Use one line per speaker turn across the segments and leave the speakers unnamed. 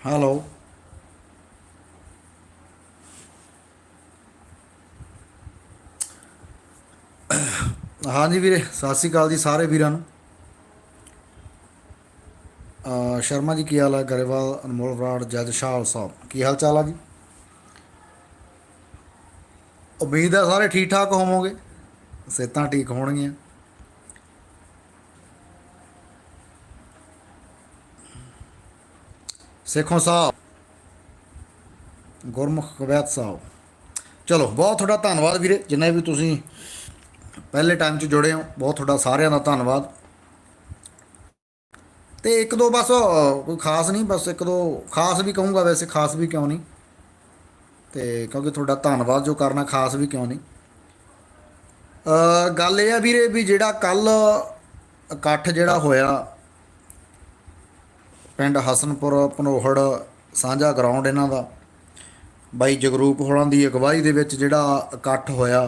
Hello ਹਾਂਜੀ ਵੀਰੇ, ਸਤਿ ਸ਼੍ਰੀ ਅਕਾਲ ਜੀ ਸਾਰੇ ਵੀਰਾਂ ਨੂੰ। ਅਹ ਸ਼ਰਮਾ ਜੀ, ਕੀ ਹਾਲ ਹੈ? ਗਰੇਵਾਲ, ਅਨਮੋਲ ਬਰਾੜ ਜੱਜ ਸ਼ਾਹ ਸਾਹਿਬ, ਕੀ ਹਾਲ ਚਾਲ ਆ ਜੀ? ਉਮੀਦ ਹੈ ਸਾਰੇ ਠੀਕ ਠਾਕ ਹੋਵੋਗੇ। ਸਿਹਤਾਂ ਠੀਕ ਹੋਣਗੀਆਂ। ਸੇਖੋਂ ਸਾਹਿਬ ਗੁਰਮੁਖ ਕਵੈਤ ਸਾਹਿਬ। ਚਲੋ, ਬਹੁਤ ਤੁਹਾਡਾ ਧੰਨਵਾਦ ਵੀਰੇ, ਜਿੰਨੇ ਵੀ ਤੁਸੀਂ ਪਹਿਲੇ ਟਾਈਮ 'ਚ ਜੁੜੇ ਹੋ, ਬਹੁਤ ਤੁਹਾਡਾ ਸਾਰਿਆਂ ਦਾ ਧੰਨਵਾਦ। ਤੇ ਇੱਕ ਦੋ ਬਸ, ਕੋਈ ਖਾਸ ਨਹੀਂ, ਬਸ ਇੱਕ ਦੋ ਖਾਸ ਵੀ ਕਹੂੰਗਾ, ਵੈਸੇ ਖਾਸ ਵੀ ਕਿਉਂ ਨਹੀਂ। ਤੇ ਕਿਉਂਕਿ ਤੁਹਾਡਾ ਧੰਨਵਾਦ ਜੋ ਕਰਨਾ, ਖਾਸ ਵੀ ਕਿਉਂ ਨਹੀਂ। ਅ ਗੱਲ ਇਹ ਆ ਵੀਰੇ ਵੀ ਜਿਹੜਾ ਕੱਲ ਇਕੱਠ ਜਿਹੜਾ ਹੋਇਆ ਪਿੰਡ ਹਸਨਪੁਰ ਪਨੋਹੜ ਸਾਂਝਾ ਗਰਾਊਂਡ ਇਹਨਾਂ ਦਾ। ਬਾਈ ਜਗਰੂਪ ਹੋਲਾਂ ਦੀ ਅਗਵਾਈ ਦੇ ਵਿੱਚ ਜਿਹੜਾ ਇਕੱਠ ਹੋਇਆ।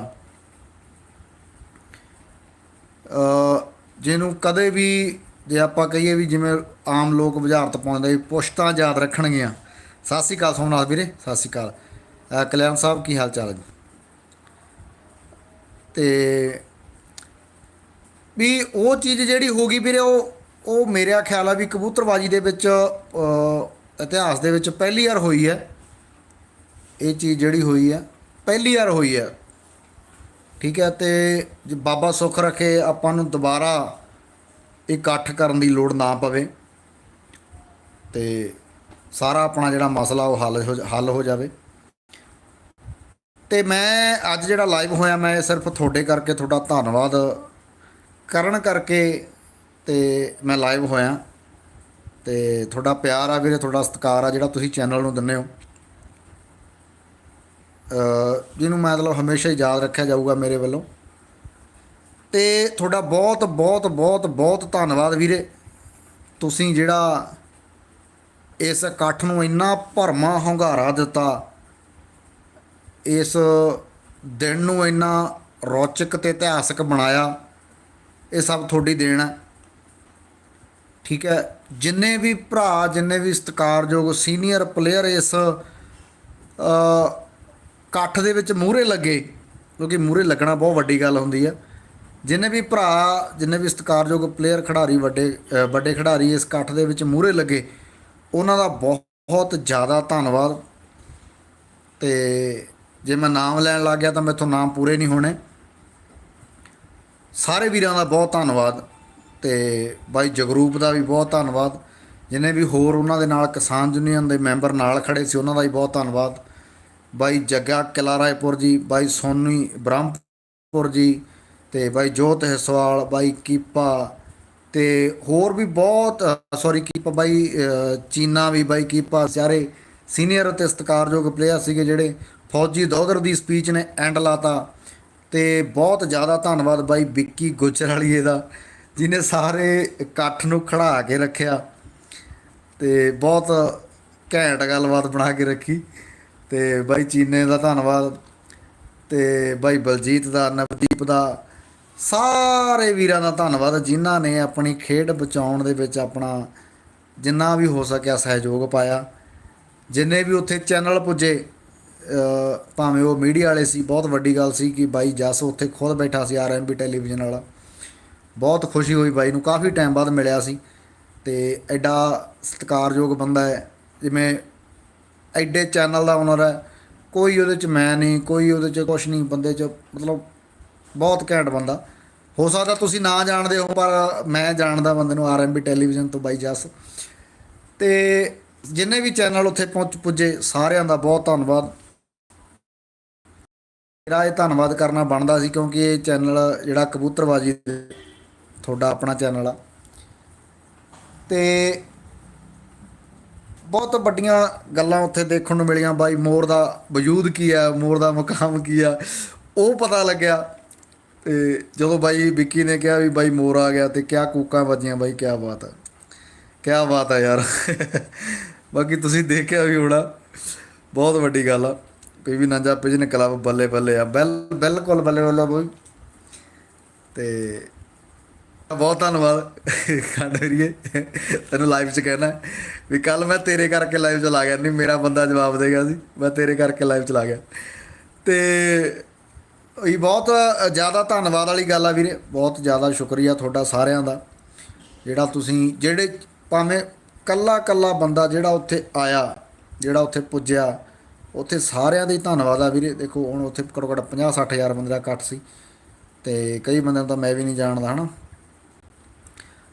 ਜਿਹਨੂੰ ਕਦੇ ਵੀ ਜੇ ਆਪਾਂ ਕਹੀਏ ਵੀ ਜਿਵੇਂ ਆਮ ਲੋਕ ਬੁਝਾਰਤ ਪਾਉਂਦੇ ਪੁਸ਼ਤਾਂ ਯਾਦ ਰੱਖਣਗੀਆਂ। ਸਤਿ ਸ਼੍ਰੀ ਅਕਾਲ ਸੋਮਨਾਥ ਵੀਰੇ, ਸਤਿ ਸ਼੍ਰੀ ਅਕਾਲ। ਕਲਿਆਣ ਸਾਹਿਬ, ਕੀ ਹਾਲ ਚਾਲ ਹੈ ਜੀ? ਤੇ ਵੀ ਉਹ ਚੀਜ਼ ਜਿਹੜੀ ਹੋ ਗਈ ਵੀਰੇ, ਉਹ ਉਹ ਮੇਰਾ ਖਿਆਲ ਆ ਵੀ ਕਬੂਤਰਬਾਜੀ ਦੇ ਵਿੱਚ ਇਤਿਹਾਸ ਦੇ ਵਿੱਚ ਪਹਿਲੀ ਵਾਰ ਹੋਈ ਹੈ। ਇਹ ਚੀਜ਼ ਜਿਹੜੀ ਹੋਈ ਹੈ, ਪਹਿਲੀ ਵਾਰ ਹੋਈ ਹੈ। ਠੀਕ ਹੈ, ਤੇ ਬਾਬਾ ਸੁੱਖ ਰੱਖੇ ਆਪਾਂ ਨੂੰ ਦੁਬਾਰਾ ਇਕੱਠ ਕਰਨ ਦੀ ਲੋੜ ਨਾ ਪਵੇ, ਤੇ ਸਾਰਾ ਆਪਣਾ ਜਿਹੜਾ ਮਸਲਾ ਉਹ ਹੱਲ ਹੋ ਹੱਲ ਹੋ ਜਾਵੇ। ਤੇ ਮੈਂ ਅੱਜ ਜਿਹੜਾ ਲਾਈਵ ਹੋਇਆ, ਮੈਂ ਸਿਰਫ ਤੁਹਾਡੇ ਕਰਕੇ ਤੁਹਾਡਾ ਧੰਨਵਾਦ ਕਰਨ ਕਰਕੇ ਤੇ ਮੈਂ ਲਾਈਵ ਹੋਇਆ। ਤੇ ਤੁਹਾਡਾ ਪਿਆਰ ਆ ਵੀਰੇ, ਤੁਹਾਡਾ ਸਤਿਕਾਰ ਆ ਜਿਹੜਾ ਤੁਸੀਂ ਚੈਨਲ ਨੂੰ ਦਿੰਦੇ ਹੋ। ਜਿਹਨੂੰ ਮੈਂ ਮਤਲਬ ਹਮੇਸ਼ਾ ਹੀ ਯਾਦ ਰੱਖਿਆ ਜਾਊਗਾ ਮੇਰੇ ਵੱਲੋਂ। ਤੇ ਤੁਹਾਡਾ ਬਹੁਤ ਬਹੁਤ ਬਹੁਤ ਬਹੁਤ ਧੰਨਵਾਦ ਵੀਰੇ। ਤੁਸੀਂ ਜਿਹੜਾ ਇਸ ਇਕੱਠ ਨੂੰ ਇੰਨਾ ਭਰਮਾ ਹੁੰਗਾਰਾ ਦਿੱਤਾ, ਇਸ ਦਿਨ ਨੂੰ ਇੰਨਾ ਰੌਚਕ ਤੇ ਇਤਿਹਾਸਕ ਬਣਾਇਆ, ਇਹ ਸਭ ਤੁਹਾਡੀ ਦੇਣ ਹੈ ਠੀਕ ਹੈ, ਜਿੰਨੇ ਵੀ ਭਰਾ, ਜਿੰਨੇ ਵੀ ਸਤਿਕਾਰਯੋਗ ਸੀਨੀਅਰ ਪਲੇਅਰ ਇਸ ਇਕੱਠ ਦੇ ਵਿੱਚ ਮੂਹਰੇ ਲੱਗੇ, ਕਿਉਂਕਿ ਮੂਹਰੇ ਲੱਗਣਾ ਬਹੁਤ ਵੱਡੀ ਗੱਲ ਹੁੰਦੀ ਹੈ, ਜਿੰਨੇ ਵੀ ਭਰਾ, ਜਿੰਨੇ ਵੀ ਸਤਿਕਾਰਯੋਗ ਪਲੇਅਰ ਖਿਡਾਰੀ ਵੱਡੇ ਵੱਡੇ ਖਿਡਾਰੀ ਇਸ ਇਕੱਠ ਦੇ ਵਿੱਚ ਮੂਹਰੇ ਲੱਗੇ, ਉਹਨਾਂ ਦਾ ਬਹੁਤ ਜ਼ਿਆਦਾ ਧੰਨਵਾਦ। ਤੇ ਜੇ ਮੈਂ ਨਾਮ ਲੈਣ ਲੱਗ ਗਿਆ ਤਾਂ ਮੈਥੋਂ ਨਾਮ ਪੂਰੇ ਨਹੀਂ ਹੋਣੇ। ਸਾਰੇ ਵੀਰਾਂ ਦਾ ਬਹੁਤ ਧੰਨਵਾਦ। ਤੇ ਬਾਈ ਜਗਰੂਪ ਦਾ ਵੀ ਬਹੁਤ ਧੰਨਵਾਦ। ਜਿਨੇ ਵੀ ਹੋਰ ਉਹਨਾਂ ਦੇ ਨਾਲ ਕਿਸਾਨ ਯੂਨੀਅਨ ਦੇ ਮੈਂਬਰ ਨਾਲ ਖੜੇ ਸੀ, ਉਹਨਾਂ ਦਾ ਵੀ ਬਹੁਤ ਧੰਨਵਾਦ। ਬਾਈ ਜੱਗਾ ਕਿਲਾ ਰਾਏਪੁਰ ਜੀ, ਬਾਈ ਸੋਨੀ ਬ੍ਰਹਮਪੁਰ ਜੀ ਤੇ ਬਾਈ ਜੋਤ ਹਿਸਵਾਲ, ਬਾਈ ਕੀਪਾ ਤੇ ਹੋਰ ਵੀ ਬਹੁਤ ਸੌਰੀ ਕੀਪਾ ਬਾਈ ਚੀਨਾ ਵੀ, ਬਾਈ ਕੀਪਾ ਸਾਰੇ ਸੀਨੀਅਰ ਅਤੇ ਸਤਿਕਾਰਯੋਗ ਪਲੇਅਰ ਸੀਗੇ ਜਿਹੜੇ ਫੌਜੀ ਦੌਦਰ ਦੀ ਸਪੀਚ ਨੇ ਐਂਡ ਲਾਤਾ ਤੇ ਬਹੁਤ ਜ਼ਿਆਦਾ ਧੰਨਵਾਦ ਬਾਈ ਵਿੱਕੀ ਗੁਜਰਾਲੀਏ ਦਾ। ਜਿਨੇ ਸਾਰੇ ਇਕੱਠ ਨੂੰ ਖੜਾ ਕੇ ਰੱਖਿਆ ਤੇ ਬਹੁਤ ਘੈਂਟ ਗੱਲਬਾਤ ਬਣਾ ਕੇ ਰੱਖੀ। ਤੇ ਬਾਈ ਚੀਨੇ ਦਾ ਧੰਨਵਾਦ ਤੇ ਬਾਈ ਬਲਜੀਤ ਦਾ, ਨਵਦੀਪ ਦਾ, ਸਾਰੇ ਵੀਰਾਂ ਦਾ ਧੰਨਵਾਦ, ਜਿਨ੍ਹਾਂ ਨੇ ਆਪਣੀ ਖੇਡ ਬਚਾਉਣ ਦੇ ਵਿੱਚ ਆਪਣਾ ਜਿੰਨਾ ਵੀ ਹੋ ਸਕਿਆ ਸਹਿਯੋਗ ਪਾਇਆ। ਜਿੰਨੇ ਵੀ ਉੱਥੇ ਚੈਨਲ ਪੁੱਜੇ ਭਾਵੇਂ ਉਹ ਮੀਡੀਆ ਵਾਲੇ ਸੀ, ਬਹੁਤ ਵੱਡੀ ਗੱਲ ਸੀ ਕਿ ਬਾਈ ਜਸ ਉੱਥੇ ਖੁਦ ਬੈਠਾ ਸੀ ਆਰਐਮਬੀ ਟੈਲੀਵਿਜ਼ਨ ਵਾਲਾ। ਬਹੁਤ ਖੁਸ਼ੀ ਹੋਈ ਬਾਈ ਨੂੰ, ਕਾਫੀ ਟਾਈਮ ਬਾਅਦ ਮਿਲਿਆ ਸੀ ਤੇ ਐਡਾ ਸਤਿਕਾਰਯੋਗ ਬੰਦਾ ਹੈ, ਜਿਵੇਂ ਐਡੇ ਚੈਨਲ ਦਾ ਓਨਰ ਹੈ, ਕੋਈ ਉਹਦੇ ਚ ਮੈਂ ਨਹੀਂ, ਕੋਈ ਉਹਦੇ ਚ ਕੁਛ ਨਹੀਂ, ਬੰਦੇ ਚ ਮਤਲਬ ਬਹੁਤ ਘੈਂਟ ਬੰਦਾ। ਹੋ ਸਕਦਾ ਤੁਸੀਂ ਨਾ ਜਾਣਦੇ ਹੋ, ਪਰ ਮੈਂ ਜਾਣਦਾ ਬੰਦੇ ਨੂੰ ਆਰਐਮਬੀ ਟੈਲੀਵਿਜ਼ਨ ਤੋਂ ਬਾਈ ਜਸ। ਤੇ ਜਿੰਨੇ ਵੀ ਚੈਨਲ ਉੱਥੇ ਪਹੁੰਚ ਪੁੱਜੇ, ਸਾਰਿਆਂ ਦਾ ਬਹੁਤ ਧੰਨਵਾਦ। ਮੇਰਾ ਇਹ ਧੰਨਵਾਦ ਕਰਨਾ ਬਣਦਾ ਸੀ, ਕਿਉਂਕਿ ਇਹ ਚੈਨਲ ਜਿਹੜਾ ਕਬੂਤਰਬਾਜੀ ਤੁਹਾਡਾ ਆਪਣਾ ਚੈਨਲ ਆ। ਤੇ ਬਹੁਤ ਵੱਡੀਆਂ ਗੱਲਾਂ ਉੱਥੇ ਦੇਖਣ ਨੂੰ ਮਿਲੀਆਂ। ਬਾਈ, ਮੋਰ ਦਾ ਵਜੂਦ ਕੀ ਆ? ਮੋਰ ਦਾ ਮਕਾਮ ਕੀ ਆ? ਉਹ ਪਤਾ ਲੱਗਿਆ। ਤੇ ਜਦੋਂ ਬਾਈ ਵਿੱਕੀ ਨੇ ਕਿਹਾ ਵੀ ਬਾਈ ਮੋਰ ਆ ਗਿਆ ਤੇ ਕਿਆ ਕੂਕਾਂ ਵੱਜੀਆਂ, ਬਾਈ ਕਿਆ ਬਾਤ ਆ। ਕਿਆ ਬਾਤ ਆ ਯਾਰ। ਬਾਕੀ ਤੁਸੀਂ ਦੇਖਿਆ ਵੀ ਹੋਣਾ। ਬਹੁਤ ਵੱਡੀ ਗੱਲ ਆ। ਕੋਈ ਵੀ ਨਾਂਜਾ ਪਿਜਨ ਕਲੱਬ ਬੱਲੇ ਬੱਲੇ ਆ। ਬਿਲ ਬਿਲਕੁਲ ਬੱਲੇ ਬੱਲੇ ਬੋਈ। ਤੇ ਬਹੁਤ ਧੰਨਵਾਦ। ਖੰਡ ਤੈਨੂੰ ਲਾਈਵ 'ਚ ਕਹਿਣਾ ਵੀ ਕੱਲ ਮੈਂ ਤੇਰੇ ਕਰਕੇ ਲਾਈਵ ਚਲਾ ਗਿਆ। ਨਹੀਂ, ਮੇਰਾ ਬੰਦਾ ਜਵਾਬ ਦੇਗਾ ਸੀ ਮੈਂ ਤੇਰੇ ਕਰਕੇ ਲਾਈਵ ਚਲਾ ਗਿਆ। ਤੇ ਇਹ ਬਹੁਤ ਜ਼ਿਆਦਾ ਧੰਨਵਾਦ ਵਾਲੀ ਗੱਲ ਆ ਵੀਰੇ। ਬਹੁਤ ਜ਼ਿਆਦਾ ਸ਼ੁਕਰੀਆ ਤੁਹਾਡਾ ਸਾਰਿਆਂ ਦਾ। ਜਿਹੜਾ ਤੁਸੀਂ ਜਿਹੜੇ ਭਾਵੇਂ ਕੱਲਾ ਕੱਲਾ ਬੰਦਾ ਜਿਹੜਾ ਉੱਥੇ ਆਇਆ, ਜਿਹੜਾ ਉੱਥੇ ਪੁੱਜਿਆ, ਉੱਥੇ ਸਾਰਿਆਂ ਦਾ ਹੀ ਧੰਨਵਾਦ ਆ ਵੀਰੇ। ਦੇਖੋ, ਹੁਣ ਉੱਥੇ ਘੱਟੋ ਘੱਟ 50 60 ਹਜ਼ਾਰ ਬੰਦੇ ਦਾ ਇਕੱਠ ਸੀ। ਤੇ ਕਈ ਬੰਦਿਆਂ ਨੂੰ ਤਾਂ ਮੈਂ ਵੀ ਨਹੀਂ ਜਾਣਦਾ, ਹਨਾ?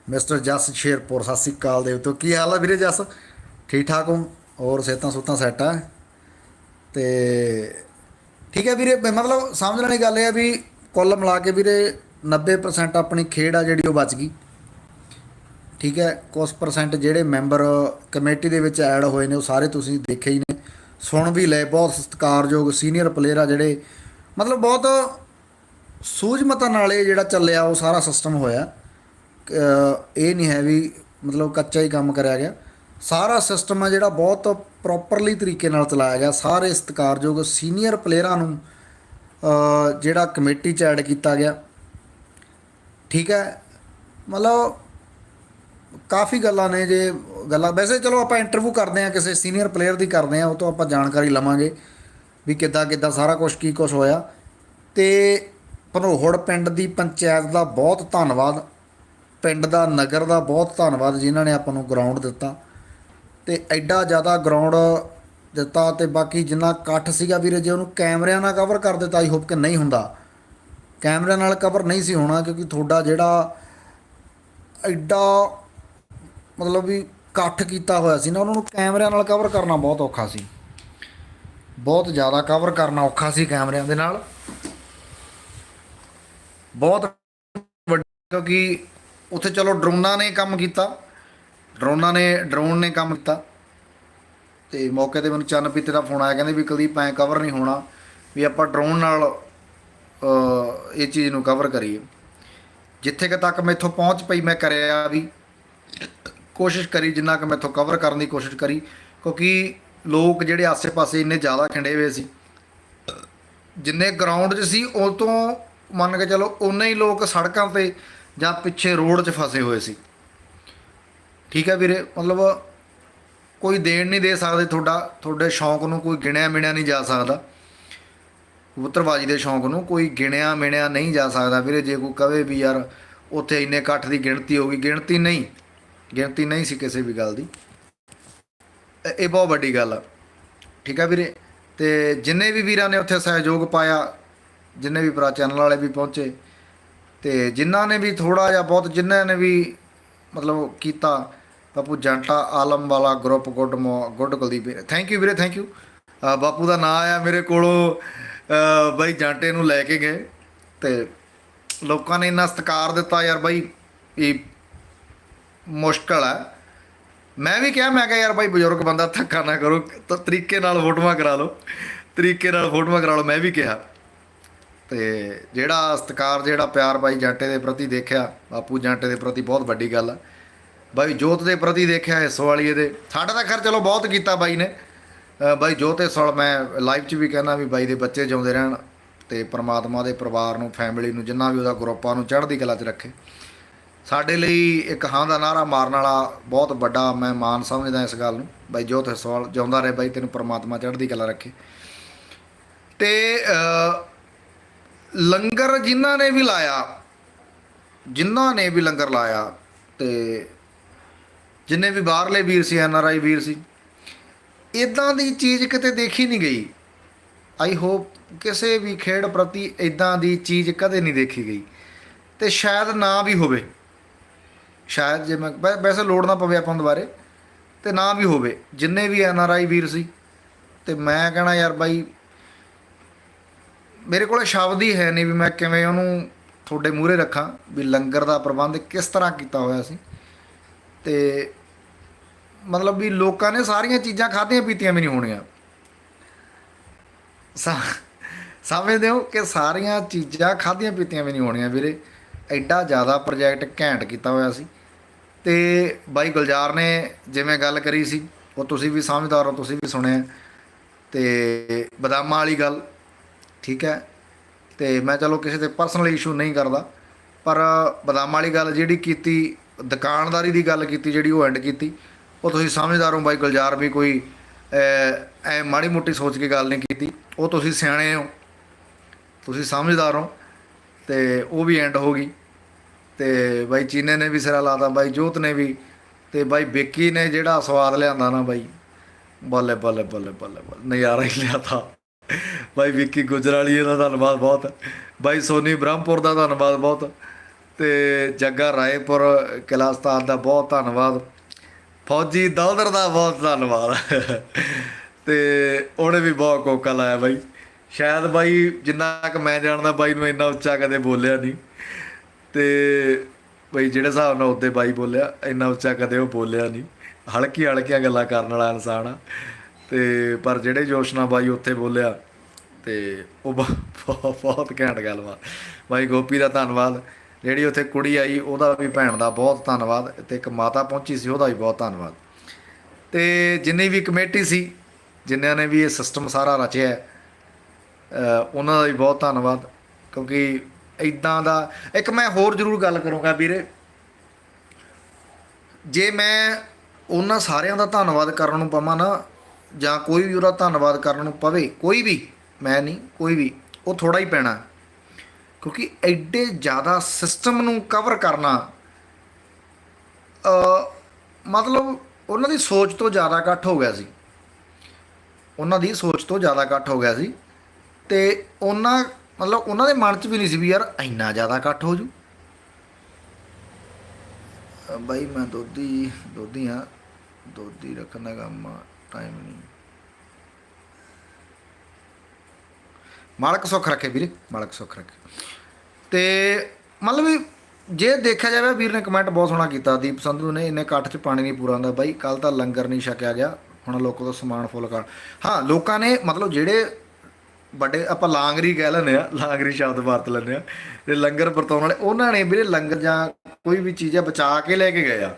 ਮਿਸਟਰ ਜਸ ਸ਼ੇਰਪੁਰ, ਸਤਿ ਸ਼੍ਰੀ ਅਕਾਲ ਦੇਵ ਤੋਂ। ਕੀ ਹਾਲ ਆ ਵੀਰੇ ਜਸ? ਠੀਕ ਠਾਕ ਹੋ? ਹੋਰ ਸਿਹਤਾਂ ਸੁੱਤਾਂ ਸੈੱਟ ਆ? ਤੇ ਠੀਕ ਹੈ ਵੀਰੇ ਮਤਲਬ ਸਮਝਣ ਵਾਲੀ ਗੱਲ ਇਹ ਆ ਵੀ ਕੁੱਲ ਮਿਲਾ ਕੇ ਵੀਰੇ 90% ਆਪਣੀ ਖੇਡ ਆ ਜਿਹੜੀ ਉਹ ਬਚ ਗਈ। ਠੀਕ ਹੈ ਕੁਝ ਪਰਸੈਂਟ ਜਿਹੜੇ ਮੈਂਬਰ ਕਮੇਟੀ ਦੇ ਵਿੱਚ ਐਡ ਹੋਏ ਨੇ, ਉਹ ਸਾਰੇ ਤੁਸੀਂ ਦੇਖੇ ਹੀ ਨੇ। ਸੁਣ ਵੀ ਲਏ, ਬਹੁਤ ਸਤਿਕਾਰਯੋਗ ਸੀਨੀਅਰ ਪਲੇਅਰ ਆ ਜਿਹੜੇ, ਮਤਲਬ ਬਹੁਤ ਸੂਝਮਤਾ ਨਾਲ ਇਹ ਜਿਹੜਾ ਚੱਲਿਆ, ਉਹ ਸਾਰਾ ਸਿਸਟਮ ਹੋਇਆ। ਇਹ ਨਹੀਂ ਹੈ ਵੀ ਮਤਲਬ ਕੱਚਾ ਹੀ ਕੰਮ ਕਰਿਆ ਗਿਆ। ਸਾਰਾ ਸਿਸਟਮ ਆ ਜਿਹੜਾ ਬਹੁਤ ਪ੍ਰੋਪਰਲੀ ਤਰੀਕੇ ਨਾਲ ਚਲਾਇਆ ਗਿਆ। ਸਾਰੇ ਸਤਿਕਾਰਯੋਗ ਸੀਨੀਅਰ ਪਲੇਅਰਾਂ ਨੂੰ ਜਿਹੜਾ ਕਮੇਟੀ ਚ ਐਡ ਕੀਤਾ ਗਿਆ। ਠੀਕ ਹੈ? ਮਤਲਬ ਕਾਫੀ ਗੱਲਾਂ ਨੇ ਜੇ ਗੱਲਾਂ। ਵੈਸੇ ਚਲੋ ਆਪਾਂ ਇੰਟਰਵਿਊ ਕਰਦੇ ਆ ਕਿਸੇ ਸੀਨੀਅਰ ਪਲੇਅਰ ਦੀ ਕਰਦੇ ਆ ਉਹ ਤੋਂ ਆਪਾਂ ਜਾਣਕਾਰੀ ਲਵਾਂਗੇ ਵੀ ਕਿੱਦਾਂ ਕਿੱਦਾਂ ਸਾਰਾ ਕੁਝ ਕੀ ਕੁਝ ਹੋਇਆ। ਤੇ ਭਨੋਹੜ ਪਿੰਡ ਦੀ ਪੰਚਾਇਤ ਦਾ ਬਹੁਤ ਧੰਨਵਾਦ। ਪਿੰਡ ਦਾ, ਨਗਰ ਦਾ ਬਹੁਤ ਧੰਨਵਾਦ ਜਿਨ੍ਹਾਂ ਨੇ ਆਪਾਂ ਨੂੰ ਗਰਾਊਂਡ ਦਿੱਤਾ। ਤੇ ਐਡਾ ਜ਼ਿਆਦਾ ਗਰਾਊਂਡ ਦਿੱਤਾ ਤੇ ਬਾਕੀ ਜਿੰਨਾ ਇਕੱਠ ਸੀਗਾ ਵੀਰੇ, ਜੇ ਉਹਨੂੰ ਕੈਮਰਿਆਂ ਨਾਲ ਕਵਰ ਕਰ ਦਿੱਤਾ ਆਈ ਹੋਪ ਕਿ ਨਹੀਂ ਹੁੰਦਾ। ਕੈਮਰਿਆਂ ਨਾਲ ਕਵਰ ਨਹੀਂ ਸੀ ਹੋਣਾ ਕਿਉਂਕਿ ਤੁਹਾਡਾ ਜਿਹੜਾ ਐਡਾ ਮਤਲਬ ਵੀ ਇਕੱਠ ਕੀਤਾ ਹੋਇਆ ਸੀ ਨਾ, ਉਹਨਾਂ ਨੂੰ ਕੈਮਰਿਆਂ ਨਾਲ ਕਵਰ ਕਰਨਾ ਬਹੁਤ ਔਖਾ ਸੀ। ਬਹੁਤ ਜ਼ਿਆਦਾ ਕਵਰ ਕਰਨਾ ਔਖਾ ਸੀ ਕੈਮਰਿਆਂ ਦੇ ਨਾਲ। ਬਹੁਤ ਵੱਡੀ ਕਿਉਂਕਿ ਉੱਥੇ ਚਲੋ ਡਰੋਨਾਂ ਨੇ ਕੰਮ ਕੀਤਾ। ਡਰੋਨਾਂ ਨੇ, ਡਰੋਨ ਨੇ ਕੰਮ ਕੀਤਾ। ਤੇ ਮੌਕੇ ਤੇ ਮੈਨੂੰ ਚੰਨ ਪੀਤੇ ਦਾ ਫੋਨ ਆਇਆ, ਕਹਿੰਦੇ ਵੀ ਕੁਲਦੀਪ, ਐਂ ਕਵਰ ਨਹੀਂ ਹੋਣਾ, ਵੀ ਆਪਾਂ ਡਰੋਨ ਨਾਲ ਇਹ ਚੀਜ਼ ਨੂੰ ਕਵਰ ਕਰੀਏ। ਜਿੱਥੇ ਕਿ ਤੱਕ ਮੈਥੋਂ ਪਹੁੰਚ ਪਈ, ਮੈਂ ਕਰਿਆ ਵੀ ਕੋਸ਼ਿਸ਼ ਕਰੀ, ਜਿੰਨਾ ਕਿ ਮੈਥੋਂ ਕਵਰ ਕਰਨ ਦੀ ਕੋਸ਼ਿਸ਼ ਕਰੀ, ਕਿਉਂਕਿ ਲੋਕ ਜਿਹੜੇ ਆਸੇ-ਪਾਸੇ ਇੰਨੇ ਜ਼ਿਆਦਾ ਖਿੰਡੇ ਹੋਏ ਸੀ। ਜਿੰਨੇ ਗਰਾਊਂਡ 'ਚ ਸੀ, ਉਹ ਤੋਂ ਮੰਨ ਕੇ ਚਲੋ ਉਨੇ ਹੀ ਲੋਕ ਸੜਕਾਂ ਤੇ ਜਾਂ ਪਿੱਛੇ ਰੋਡ 'ਚ ਫਸੇ ਹੋਏ ਸੀ। ਠੀਕ ਹੈ ਵੀਰੇ, ਮਤਲਬ ਕੋਈ ਦੇਣ ਨਹੀਂ ਦੇ ਸਕਦੇ ਤੁਹਾਡਾ, ਤੁਹਾਡੇ ਸ਼ੌਂਕ ਨੂੰ ਕੋਈ ਗਿਣਿਆ ਮਿਣਿਆ ਨਹੀਂ ਜਾ ਸਕਦਾ। ਕਬੂਤਰਬਾਜੀ ਦੇ ਸ਼ੌਂਕ ਨੂੰ ਕੋਈ ਗਿਣਿਆ ਮਿਣਿਆ ਨਹੀਂ ਜਾ ਸਕਦਾ ਵੀਰੇ, ਜੇ ਕੋਈ ਕਵੇ ਵੀ ਯਾਰ ਉੱਥੇ ਇੰਨੇ ਇਕੱਠ ਦੀ ਗਿਣਤੀ ਹੋ ਗਈ, ਗਿਣਤੀ ਨਹੀਂ ਗਿਣਤੀ ਨਹੀਂ ਸੀ ਕਿਸੇ ਵੀ ਗੱਲ ਦੀ। ਇਹ- ਇਹ ਬਹੁਤ ਵੱਡੀ ਗੱਲ ਆ। ਠੀਕ ਆ ਵੀਰੇ, ਤੇ ਜਿੰਨੇ ਵੀ ਵੀਰਾਂ ਨੇ ਉੱਥੇ ਸਹਿਯੋਗ ਪਾਇਆ, ਜਿੰਨੇ ਵੀ ਭਰਾ ਚੈਨਲ ਵਾਲੇ ਵੀ ਪਹੁੰਚੇ ਤੇ ਜਿਨ੍ਹਾਂ ਨੇ ਵੀ ਥੋੜਾ ਜਿਹਾ ਬਹੁਤ, ਜਿਨ੍ਹਾਂ ਨੇ ਵੀ ਮਤਲਬ ਕੀਤਾ ਬਾਪੂ ਜੰਟਾ ਆਲਮ ਵਾਲਾ ਗਰੁੱਪ ਗੁੱਡ ਮੋ- ਗੁੱਡ ਕੁਲਦੀਪ ਥੈਂਕ ਯੂ ਵੀਰੇ ਥੈਂਕ ਯੂ ਬਾਪੂ ਦਾ ਨਾਂ ਆਇਆ ਮੇਰੇ ਕੋਲੋਂ ਬਾਈ ਜੰਟੇ ਨੂੰ ਲੈ ਕੇ ਗਏ ਤੇ ਲੋਕਾਂ ਨੇ ਇੰਨਾ ਸਤਿਕਾਰ ਦਿੱਤਾ ਯਾਰ ਬਾਈ ਇਹ ਮੁਸ਼ਕਲ ਹੈ ਮੈਂ ਵੀ ਕਿਹਾ, ਮੈਂ ਕਿਹਾ ਯਾਰ ਬਾਈ ਬਜ਼ੁਰਗ ਬੰਦਾ ਥੱਕਾ ਨਾ ਕਰੋ, ਤਾਂ, ਤਰੀਕੇ ਨਾਲ ਫੋਟੋਆਂ ਕਰਾ ਲਓ। ਤਰੀਕੇ ਨਾਲ ਫੋਟੋਆਂ ਕਰਾ ਲਓ, ਮੈਂ ਵੀ ਕਿਹਾ। ਤੇ ਜਿਹੜਾ ਸਤਿਕਾਰ, ਜਿਹੜਾ ਪਿਆਰ ਬਾਈ ਜਾਂਟੇ ਦੇ ਪ੍ਰਤੀ ਦੇਖਿਆ, ਬਾਪੂ ਜਾਂਟੇ ਦੇ ਪ੍ਰਤੀ ਬਹੁਤ ਵੱਡੀ ਗੱਲ ਆ। ਬਾਈ ਜੋਤ ਦੇ ਪ੍ਰਤੀ ਦੇਖਿਆ ਹਿੱਸੋ ਵਾਲੀਏ ਦੇ ਸਾਡਾ ਤਾਂ ਖੈਰ ਚਲੋ ਬਹੁਤ ਕੀਤਾ ਬਾਈ ਨੇ। ਬਾਈ ਜੋਤ ਹਿੱਸੋ ਵਾਲ ਮੈਂ ਲਾਈਵ 'ਚ ਵੀ ਕਹਿੰਦਾ ਵੀ ਬਾਈ ਦੇ ਬੱਚੇ ਜਿਉਂਦੇ ਰਹਿਣ ਤੇ ਪ੍ਰਮਾਤਮਾ ਦੇ ਪਰਿਵਾਰ ਨੂੰ ਫੈਮਿਲੀ ਨੂੰ, ਜਿੰਨਾ ਵੀ ਉਹਦਾ ਗਰੁੱਪਾਂ ਨੂੰ ਚੜ੍ਹਦੀ ਕਲਾ 'ਚ ਰੱਖੇ। ਸਾਡੇ ਲਈ ਇੱਕ ਹਾਂ ਦਾ ਨਾਰਾ ਮਾਰਨ ਵਾਲਾ ਬਹੁਤ ਵੱਡਾ ਮੈਂ ਮਾਨ ਸਮਝਦਾ ਇਸ ਗੱਲ ਨੂੰ। ਬਾਈ ਜੋਤ ਹਸਵਾਲ ਜਿਉਂਦਾ ਰਹੇ, ਬਾਈ ਤੈਨੂੰ ਪ੍ਰਮਾਤਮਾ ਚੜ੍ਹਦੀ ਕਲਾ ਰੱਖੇ। ਤੇ ਲੰਗਰ ਜਿਨ੍ਹਾਂ ਨੇ ਵੀ ਲਾਇਆ, ਜਿਨ੍ਹਾਂ ਨੇ ਵੀ ਲੰਗਰ ਲਾਇਆ ਤੇ ਜਿੰਨੇ ਵੀ ਬਾਹਰਲੇ ਵੀਰ ਸੀ, ਐਨ ਆਰ ਆਈ ਵੀਰ ਸੀ ਇਦਾਂ ਦੀ ਚੀਜ਼ ਕਿਤੇ ਦੇਖੀ ਨਹੀਂ ਗਈ। ਆਈ ਹੋਪ ਕਿਸੇ ਵੀ ਖੇਡ ਪ੍ਰਤੀ ਇਦਾਂ ਦੀ ਚੀਜ਼ ਕਦੇ ਨਹੀਂ ਦੇਖੀ ਗਈ। ਤੇ ਸ਼ਾਇਦ ਨਾ ਵੀ ਹੋਵੇ। ਸ਼ਾਇਦ ਜੇ ਮੈਂ ਵੈਸੇ ਲੋੜ ਨਾ ਪਵੇ ਆਪਾਂ ਦੁਬਾਰੇ। ਤੇ ਨਾ ਵੀ ਹੋਵੇ। ਜਿੰਨੇ ਵੀ ਐਨ ਆਰ ਆਈ ਵੀਰ ਸੀ, ਤੇ ਮੈਂ ਕਹਣਾ ਯਾਰ ਬਾਈ ਮੇਰੇ ਕੋਲ ਸ਼ਬਦ ਹੀ ਹੈ ਨਹੀਂ ਵੀ ਮੈਂ ਕਿਵੇਂ ਉਹਨੂੰ ਤੁਹਾਡੇ ਮੂਹਰੇ ਰੱਖਾਂ, ਵੀ ਲੰਗਰ ਦਾ ਪ੍ਰਬੰਧ ਕਿਸ ਤਰ੍ਹਾਂ ਕੀਤਾ ਹੋਇਆ ਸੀ। ਤੇ ਮਤਲਬ ਵੀ ਲੋਕਾਂ ਨੇ ਸਾਰੀਆਂ ਚੀਜ਼ਾਂ ਖਾਧੀਆਂ ਪੀਤੀਆਂ ਵੀ ਨਹੀਂ ਹੋਣੀਆਂ। ਸਾ- ਸਮਝਦੇ ਹੋ ਕਿ ਸਾਰੀਆਂ ਚੀਜ਼ਾਂ ਖਾਧੀਆਂ ਪੀਤੀਆਂ ਵੀ ਨਹੀਂ ਹੋਣੀਆਂ ਵੀਰੇ। ਐਡਾ ਜ਼ਿਆਦਾ ਪ੍ਰੋਜੈਕਟ ਘੈਂਟ ਕੀਤਾ ਹੋਇਆ ਸੀ। ਤੇ ਬਾਈ ਗੁਲਜ਼ਾਰ ਨੇ ਜਿਵੇਂ ਗੱਲ ਕਰੀ ਸੀ, ਉਹ ਤੁਸੀਂ ਵੀ ਸਮਝਦਾਰ ਹੋ, ਤੁਸੀਂ ਵੀ ਸੁਣਿਆ। ਤੇ ਬਦਾਮਾਂ ਵਾਲੀ ਗੱਲ ਠੀਕ ਹੈ? ਤੇ ਮੈਂ ਚਲੋ ਕਿਸੇ ਤੇ ਪਰਸਨਲ ਇਸ਼ੂ ਨਹੀਂ ਕਰਦਾ ਪਰ ਬਦਾਮ ਵਾਲੀ ਗੱਲ ਜਿਹੜੀ ਕੀਤੀ ਦੁਕਾਨਦਾਰੀ ਦੀ ਗੱਲ ਕੀਤੀ ਜਿਹੜੀ ਉਹ ਐਂਡ ਕੀਤੀ ਉਹ ਤੁਸੀਂ ਸਮਝਦਾਰ ਹੋ ਬਾਈ ਗੁਲਜ਼ਾਰ ਵੀ ਕੋਈ ਅਹ, ਐ ਮਾੜੀ ਮੋਟੀ ਸੋਚ ਕੇ ਗੱਲ ਨਹੀਂ ਕੀਤੀ ਉਹ ਤੁਸੀਂ ਸਿਆਣੇ ਹੋ ਤੁਸੀਂ ਸਮਝਦਾਰ ਹੋ ਤੇ ਉਹ ਵੀ ਐਂਡ ਹੋ ਗਈ। ਤੇ ਬਾਈ ਚੀਨੇ ਨੇ ਵੀ ਸਿਰਾ ਲਾਤਾ ਬਾਈ ਜੋਤ ਨੇ ਵੀ ਤੇ ਬਾਈ ਬੇਕੀ ਨੇ ਜਿਹੜਾ ਸਵਾਦ ਲਿਆਂਦਾ ਨਾ ਬਾਈ ਬੱਲੇ ਬੱਲੇ ਬੱਲੇ ਬੱਲੇ ਬੱਲੇ ਨਜ਼ਾਰਾ ਹੀ ਲਿਆਤਾ। ਬਾਈ ਵਿੱਕੀ ਗੁਜਰਾਲੀਏ ਦਾ ਧੰਨਵਾਦ ਬਹੁਤ। ਬਾਈ ਸੋਨੀ ਬ੍ਰਹਮਪੁਰ ਦਾ ਧੰਨਵਾਦ ਬਹੁਤ ਤੇ ਜੱਗਾ ਰਾਏਪੁਰ ਕਿਲਾ ਦਾ ਬਹੁਤ ਧੰਨਵਾਦ। ਫੌਜੀ ਦੌਲਦਰ ਦਾ ਬਹੁਤ ਧੰਨਵਾਦ। ਤੇ ਉਹਨੇ ਵੀ ਬਹੁਤ ਕੋਕਾ ਲਾਇਆ ਬਾਈ। ਸ਼ਾਇਦ ਬਾਈ ਜਿੰਨਾ ਕਿ ਮੈਂ ਜਾਣਦਾ ਬਾਈ ਨੂੰ ਇੰਨਾ ਉੱਚਾ ਕਦੇ ਬੋਲਿਆ ਨਹੀਂ। ਤੇ ਬਈ ਜਿਹੜੇ ਹਿਸਾਬ ਨਾਲ ਉੱਤੇ ਬਾਈ ਬੋਲਿਆ, ਇੰਨਾ ਉੱਚਾ ਕਦੇ ਉਹ ਬੋਲਿਆ ਨਹੀਂ। ਹਲਕੀ ਹਲਕੀਆਂ ਗੱਲਾਂ ਕਰਨ ਵਾਲਾ ਇਨਸਾਨ ਆ। ਤੇ ਪਰ ਜਿਹੜੇ ਜੋਸ਼ ਨਾਲ ਬਾਈ ਉੱਥੇ ਬੋਲਿਆ ਤੇ ਉਹ ਬਹੁਤ ਬਹੁਤ ਘੈਂਟ ਗੱਲ ਵਾ। ਬਾਈ ਗੋਪੀ ਦਾ ਧੰਨਵਾਦ। ਜਿਹੜੀ ਉੱਥੇ ਕੁੜੀ ਆਈ, ਉਹਦਾ ਵੀ ਭੈਣ ਦਾ ਬਹੁਤ ਧੰਨਵਾਦ ਤੇ ਇੱਕ ਮਾਤਾ ਪਹੁੰਚੀ ਸੀ, ਉਹਦਾ ਵੀ ਬਹੁਤ ਧੰਨਵਾਦ। ਤੇ ਜਿੰਨੀ ਵੀ ਕਮੇਟੀ ਸੀ ਜਿਨ੍ਹਾਂ ਨੇ ਵੀ ਇਹ ਸਿਸਟਮ ਸਾਰਾ ਰਚਿਆ ਉਹਨਾਂ ਦਾ ਵੀ ਬਹੁਤ ਧੰਨਵਾਦ। ਕਿਉਂਕਿ ਇਦਾਂ ਦਾ ਇੱਕ ਮੈਂ ਹੋਰ ਜ਼ਰੂਰ ਗੱਲ ਕਰੂੰਗਾ ਵੀਰੇ। ਜੇ ਮੈਂ ਉਹਨਾਂ ਸਾਰਿਆਂ ਦਾ ਧੰਨਵਾਦ ਕਰਨ ਨੂੰ ਪਵਾਂ ਨਾ ਜਾਂ ਕੋਈ ਵੀ ਉਹਦਾ ਧੰਨਵਾਦ ਕਰਨ ਨੂੰ ਪਵੇ, ਕੋਈ ਵੀ, ਮੈਂ ਨਹੀਂ, ਕੋਈ ਵੀ, ਉਹ ਥੋੜਾ ਹੀ ਪੈਣਾ। ਕਿਉਂਕਿ ਐਡੇ ਜ਼ਿਆਦਾ ਸਿਸਟਮ ਨੂੰ ਕਵਰ ਕਰਨਾ ਅ ਮਤਲਬ ਉਹਨਾਂ ਦੀ ਸੋਚ ਤੋਂ ਜ਼ਿਆਦਾ ਇਕੱਠ ਹੋ ਗਿਆ ਸੀ। ਉਹਨਾਂ ਦੀ ਸੋਚ ਤੋਂ ਜ਼ਿਆਦਾ ਇਕੱਠ ਹੋ ਗਿਆ ਸੀ। ਤੇ ਉਹਨਾਂ, ਮਤਲਬ ਉਹਨਾਂ ਦੇ ਮਨ 'ਚ ਵੀ ਨਹੀਂ ਸੀ ਵੀ ਯਾਰ ਇੰਨਾ ਜ਼ਿਆਦਾ ਇਕੱਠ ਹੋ ਜੂ। ਬਾਈ ਮੈਂ ਦੋਧੀ ਦੋਧੀ ਹਾਂ ਦੋਧੀ ਰੱਖਣ ਦਾ ਕੰਮ ਟਾਈਮ ਨਹੀਂ ਮਾਲਕ ਸੁੱਖ ਰੱਖੇ ਵੀਰੇ, ਮਾਲਕ ਸੁੱਖ ਰੱਖੇ। ਤੇ ਮਤਲਬ ਜੇ ਦੇਖਿਆ ਜਾਵੇ, ਵੀਰ ਨੇ ਕਮੈਂਟ ਬਹੁਤ ਸੋਹਣਾ ਕੀਤਾ। ਦੀਪ ਸੰਧੂ ਨੇ ਇੰਨੇ ਕੱਠ 'ਚ ਪਾਣੀ ਨਹੀਂ ਪੂਰਾ ਹੁੰਦਾ। ਬਾਈ ਕੱਲ ਤਾਂ ਲੰਗਰ ਨਹੀਂ ਛਕਿਆ ਗਿਆ। ਹੁਣ ਲੋਕਾਂ ਤੋਂ ਸਮਾਨ ਫੁੱਲ ਕਰ। ਹਾਂ, ਲੋਕਾਂ ਨੇ ਮਤਲਬ ਜਿਹੜੇ ਵੱਡੇ, ਆਪਾਂ ਲਾਂਗਰੀ ਕਹਿ ਲੈਂਦੇ ਆ ਲਾਂਗਰੀ ਸ਼ਬਦ ਵਰਤ ਲੈਂਦੇ ਆ ਤੇ ਲੰਗਰ ਵਰਤਾਉਣ ਵਾਲੇ, ਉਹਨਾਂ ਨੇ ਵੀਰੇ ਲੰਗਰ ਜਾਂ ਕੋਈ ਵੀ ਚੀਜ਼ ਆ, ਬਚਾ ਕੇ ਲੈ ਕੇ ਗਏ ਆ।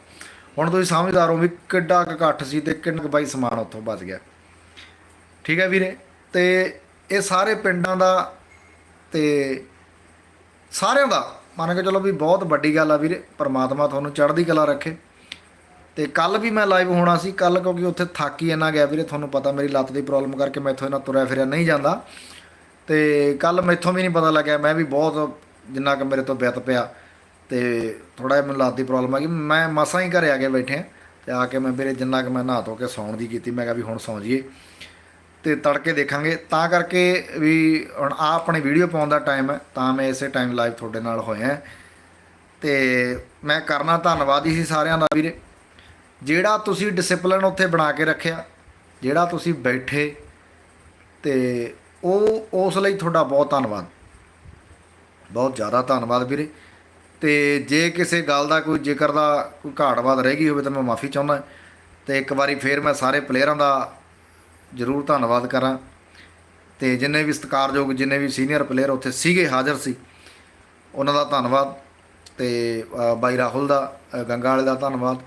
ਹੁਣ ਤੁਸੀਂ ਸਮਝਦਾਰ ਹੋ ਵੀ ਕਿੱਡਾ ਕੁ ਇਕੱਠ ਸੀ ਤੇ ਕਿੰਨਾ ਕੁ ਬਾਈ ਸਮਾਨ ਉੱਥੋਂ ਬਚ ਗਿਆ। ਠੀਕ ਹੈ ਵੀਰੇ? ਤੇ ਇਹ ਸਾਰੇ ਪਿੰਡਾਂ ਦਾ ਤੇ ਸਾਰਿਆਂ ਦਾ ਮੰਨ ਕੇ ਚਲੋ ਵੀ ਬਹੁਤ ਵੱਡੀ ਗੱਲ ਆ ਵੀਰੇ, ਪਰਮਾਤਮਾ ਤੁਹਾਨੂੰ ਚੜ੍ਹਦੀ ਕਲਾ ਰੱਖੇ। ਤੇ ਕੱਲ ਵੀ ਮੈਂ ਲਾਈਵ ਹੋਣਾ ਸੀ ਕੱਲ ਕਿਉਂਕਿ ਉੱਥੇ ਥੱਕ ਹੀ ਇੰਨਾ ਗਿਆ ਵੀਰੇ, ਤੁਹਾਨੂੰ ਪਤਾ ਮੇਰੀ ਲੱਤ ਦੀ ਪ੍ਰੋਬਲਮ ਕਰਕੇ ਮੈਥੋਂ ਇਹਨਾਂ ਤੁਰਿਆ ਫਿਰਿਆ ਨਹੀਂ ਜਾਂਦਾ। ਤੇ ਕੱਲ ਮੈਥੋਂ ਵੀ ਨਹੀਂ ਪਤਾ ਲੱਗਿਆ, ਮੈਂ ਵੀ ਬਹੁਤ ਜਿੰਨਾ ਕਿ ਮੇਰੇ ਤੋਂ ਬਿਤ ਪਿਆ। ਤੇ ਥੋੜਾ ਜਿਹਾ ਮੈਨੂੰ ਲੱਤ ਦੀ ਪ੍ਰੋਬਲਮ ਆ ਗਈ ਮੈਂ ਮਸਾਂ ਹੀ ਘਰੇ ਆ ਕੇ ਬੈਠੇ ਆ ਤੇ ਆ ਕੇ ਮੈਂ ਵੀਰੇ ਜਿੰਨਾ ਕਿ ਮੈਂ ਨਹਾ ਧੋ ਕੇ ਸੌਣ ਦੀ ਕੀਤੀ, ਮੈਂ ਕਿਹਾ ਵੀ ਹੁਣ ਸੌਂ ਜਾਈਏ। ਤੇ ਤੜਕੇ ਦੇਖਾਂਗੇ, ਤਾਂ ਕਰਕੇ ਵੀ ਹੁਣ ਆ ਆਪਣੀ ਵੀਡੀਓ ਪਾਉਣ ਦਾ ਟਾਈਮ ਹੈ ਤਾਂ ਮੈਂ ਇਸੇ ਟਾਈਮ ਲਾਈਵ ਤੁਹਾਡੇ ਨਾਲ ਹੋਇਆ ਤੇ ਮੈਂ ਕਰਨਾ ਧੰਨਵਾਦ ਹੀ ਸੀ ਸਾਰਿਆਂ ਦਾ ਵੀਰੇ। ਜਿਹੜਾ ਤੁਸੀਂ ਡਿਸਪਲਿਨ ਉੱਥੇ ਬਣਾ ਕੇ ਰੱਖਿਆ, ਜਿਹੜਾ ਤੁਸੀਂ ਬੈਠੇ, ਤੇ ਉਹ ਉਸ ਲਈ ਤੁਹਾਡਾ ਬਹੁਤ ਧੰਨਵਾਦ। ਬਹੁਤ ਜ਼ਿਆਦਾ ਧੰਨਵਾਦ ਵੀਰੇ। ਤੇ ਜੇ ਕਿਸੇ ਗੱਲ ਦਾ ਕੋਈ ਜ਼ਿਕਰ ਦਾ ਕੋਈ ਘਾਟਵਾਦ ਰਹਿ ਗਈ ਹੋਵੇ ਤਾਂ ਮੈਂ ਮਾਫੀ ਚਾਹੁੰਦਾ। ਤੇ ਇੱਕ ਵਾਰੀ ਫੇਰ ਮੈਂ ਸਾਰੇ ਪਲੇਅਰਾਂ ਦਾ ਜ਼ਰੂਰ ਧੰਨਵਾਦ ਕਰਾਂ। ਤੇ ਜਿੰਨੇ ਵੀ ਸਤਿਕਾਰਯੋਗ ਜਿੰਨੇ ਵੀ ਸੀਨੀਅਰ ਪਲੇਅਰ ਉੱਥੇ ਸੀਗੇ ਹਾਜ਼ਰ ਸੀ ਉਹਨਾਂ ਦਾ ਧੰਨਵਾਦ। ਤੇ ਬਾਈ ਰਾਹੁਲ ਦਾ ਗੰਗਾ ਵਾਲੇ ਦਾ ਧੰਨਵਾਦ।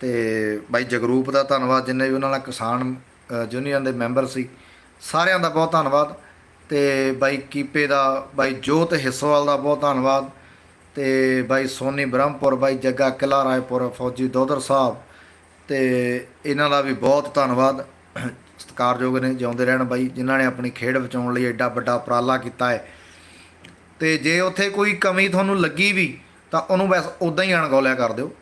ਤੇ ਬਾਈ ਜਗਰੂਪ ਦਾ ਧੰਨਵਾਦ ਜਿੰਨੇ ਵੀ ਉਹਨਾਂ ਨਾਲ ਕਿਸਾਨ ਅ, ਯੂਨੀਅਨ ਦੇ ਮੈਂਬਰ ਸੀ ਸਾਰਿਆਂ ਦਾ ਬਹੁਤ ਧੰਨਵਾਦ। ਤੇ ਬਾਈ ਕੀਪੇ ਦਾ ਬਾਈ ਜੋਤ ਹਿੱਸੋਵਾਲ ਦਾ ਬਹੁਤ ਧੰਨਵਾਦ। ਤੇ ਬਾਈ ਸੋਨੀ ਬ੍ਰਹਮਪੁਰ, ਬਾਈ ਜੱਗਾ ਕਿਲਾ ਰਾਏਪੁਰ ਫੌਜੀ ਦੋਦਰ ਸਾਹਿਬ ਤੇ ਇਹਨਾਂ ਦਾ ਵੀ ਬਹੁਤ ਧੰਨਵਾਦ। ਸਤਿਕਾਰਯੋਗ ਨੇ, ਜਿਉਂਦੇ ਰਹਿਣ ਬਾਈ, ਜਿਨ੍ਹਾਂ ਨੇ ਆਪਣੀ ਖੇਡ ਬਚਾਉਣ ਲਈ ਐਡਾ ਵੱਡਾ ਉਪਰਾਲਾ ਕੀਤਾ ਹੈ। ਤੇ ਜੇ ਉੱਥੇ ਕੋਈ ਕਮੀ ਤੁਹਾਨੂੰ ਲੱਗੀ ਵੀ, ਤਾਂ ਉਹਨੂੰ ਬਸ ਉਦਾਂ ਹੀ ਅਣਗੌਲਿਆ ਕਰ ਦਿਓ।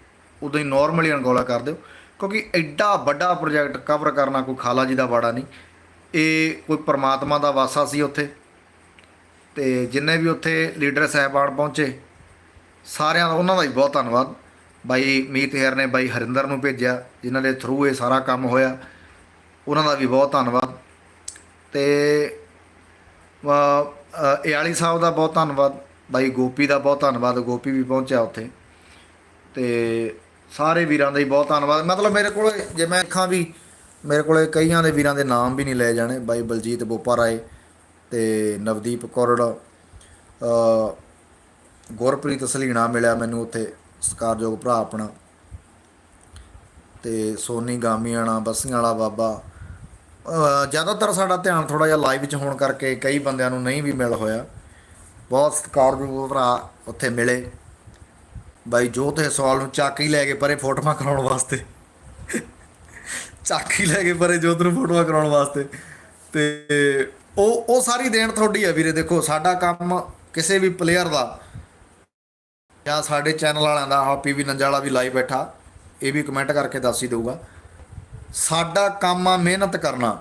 ਉਦਾਂ ਹੀ ਨਾਰਮਲੀ ਅਣਗੌਲਿਆ ਕਰ ਦਿਓ, ਕਿਉਂਕਿ ਐਡਾ ਵੱਡਾ ਪ੍ਰੋਜੈਕਟ ਕਵਰ ਕਰਨਾ ਕੋਈ ਖਾਲਾ ਜੀ ਦਾ ਬਾੜਾ ਨਹੀਂ। ਇਹ ਕੋਈ ਪਰਮਾਤਮਾ ਦਾ ਵਾਸਾ ਸੀ ਉੱਥੇ। ਤੇ ਜਿੰਨੇ ਵੀ ਉੱਥੇ ਲੀਡਰ ਸਹਿਬਾਨ ਪਹੁੰਚੇ ਸਾਰਿਆਂ ਦਾ ਉਹਨਾਂ ਦਾ ਵੀ ਬਹੁਤ ਧੰਨਵਾਦ। ਬਾਈ ਮੀਤ ਹੈਰ ਨੇ ਬਾਈ ਹਰਿੰਦਰ ਨੂੰ ਭੇਜਿਆ, ਜਿਨ੍ਹਾਂ ਦੇ ਥਰੂ ਇਹ ਸਾਰਾ ਕੰਮ ਹੋਇਆ। ਉਹਨਾਂ ਦਾ ਵੀ ਬਹੁਤ ਧੰਨਵਾਦ। ਤੇ ਇਆਲੀ ਸਾਹਿਬ ਦਾ ਬਹੁਤ ਧੰਨਵਾਦ। ਬਾਈ ਗੋਪੀ ਦਾ ਬਹੁਤ ਧੰਨਵਾਦ। ਗੋਪੀ ਵੀ ਪਹੁੰਚਿਆ ਉੱਥੇ। ਤੇ ਸਾਰੇ ਵੀਰਾਂ ਦਾ ਹੀ ਬਹੁਤ ਧੰਨਵਾਦ। ਮਤਲਬ ਮੇਰੇ ਕੋਲ ਜੇ ਮੈਂ ਅੱਖਾਂ ਵੀ, ਮੇਰੇ ਕੋਲੇ ਕਈਆਂ ਦੇ ਵੀਰਾਂ ਦੇ ਨਾਮ ਵੀ ਨਹੀਂ ਲੈ ਜਾਣੇ। ਬਾਈ ਬਲਜੀਤ ਬੋਪਾ ਰਾਏ ਤੇ ਨਵਦੀਪ ਕੌਰੜ ਅ ਗੁਰਪ੍ਰੀਤ ਸਲੀਣਾ ਮਿਲਿਆ ਮੈਨੂੰ ਉੱਥੇ, ਸਤਿਕਾਰਯੋਗ ਭਰਾ ਆਪਣਾ। ਤੇ ਸੋਨੀ ਗਾਮੀਆਣਾ ਬੱਸੀਆਂ ਵਾਲਾ ਬਾਬਾ ਜ਼ਿਆਦਾਤਰ ਸਾਡਾ ਧਿਆਨ ਥੋੜਾ ਜਿਹਾ ਲਾਈਵ 'ਚ ਹੋਣ ਕਰਕੇ ਕਈ ਬੰਦਿਆਂ ਨੂੰ ਨਹੀਂ ਵੀ ਮਿਲ ਹੋਇਆ। ਬਹੁਤ ਸਤਿਕਾਰਯੋਗ ਭਰਾ ਉੱਥੇ ਮਿਲੇ। ਬਾਈ ਜੋਤ ਸਵਾਲ ਨੂੰ ਚੱਕ ਲੈ ਕੇ ਪਰੇ ਫੋਟੋਆਂ ਕਰਾਉਣ ਵਾਸਤੇ। ਚੱਕ ਲੈ ਕੇ ਪਰੇ ਜੋਤ ਨੂੰ ਫੋਟੋਆਂ ਕਰਾਉਣ ਵਾਸਤੇ। ਤੇ ਉਹ ਉਹ ਸਾਰੀ ਦੇਣ ਤੁਹਾਡੀ ਹੈ ਵੀਰੇ, ਦੇਖੋ, ਸਾਡਾ ਕੰਮ ਕਿਸੇ ਵੀ ਪਲੇਅਰ ਦਾ ਜਾਂ ਸਾਡੇ ਚੈਨਲ ਵਾਲਿਆਂ ਦਾ ਆ ਪੀਵੀ ਨੰਜਾ ਵਾਲਾ ਵੀ ਲਾਈਵ ਬੈਠਾ, ਇਹ ਵੀ ਕਮੈਂਟ ਕਰਕੇ ਦੱਸ ਹੀ ਦਊਗਾ। ਸਾਡਾ ਕੰਮ ਆ ਮਿਹਨਤ ਕਰਨਾ।